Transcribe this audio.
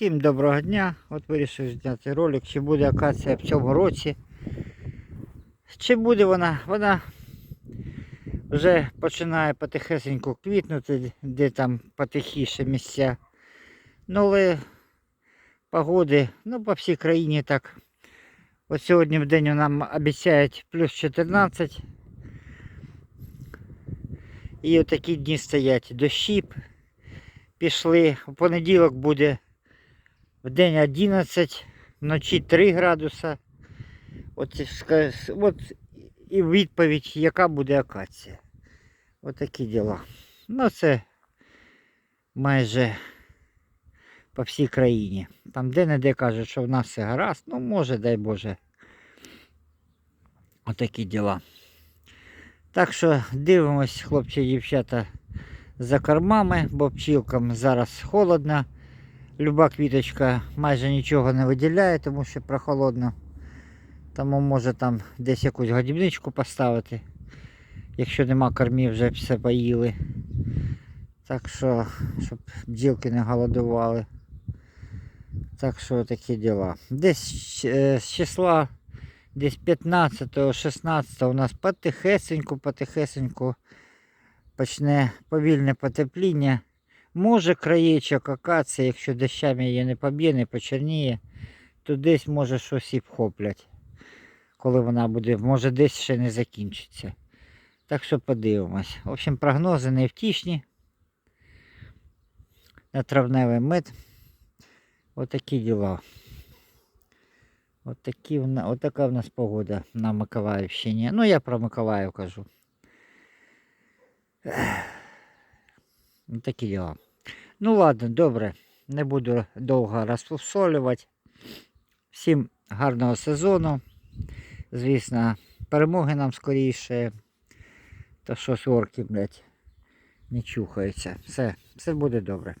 Всім доброго дня. От вирішив зняти ролик, чи буде акація в цьому році. Чи буде вона? Вона вже починає потихесеньку квітнути, де там потихіше місця. Ну але погоди, ну по всій країні так. От сьогодні в день нам обіцяють плюс 14. І отакі дні стоять дощі пішли. У понеділок буде в день 11, вночі 3 градуса. От, от і відповідь, яка буде акація. От такі діла. Ну це майже по всій країні. Там де-не-де кажуть, що в нас все гаразд. Ну, може, дай Боже. Отакі діла. Так що дивимось, хлопці і дівчата, за кормами, бо пчілкам зараз холодно. Люба квіточка майже нічого не виділяє, тому що прохолодно. Тому може там десь якусь годівничку поставити. Якщо нема кормів, вже все поїли. Так що, щоб бджілки не голодували. Так що такі діла. Десь е, з числа десь 15-16 у нас потихесеньку, потихесеньку почне повільне потепління. Може краєчок акації, якщо дощами її не поб'є, не почерніє, то десь може щось і вхоплять. Коли вона буде, може десь ще не закінчиться. Так що подивимось. В общем, прогнози невтішні. На травневий мед. Отакі діла. Отакі, отака в нас погода на Миколаївщині. Ну, я про Миколаїв кажу. Такі діла. Ну ладно, добре. Не буду довго розфусолювати. Всім гарного сезону. Звісно, перемоги нам скоріше. Та що орки, блядь, не чухаються. Все, все буде добре.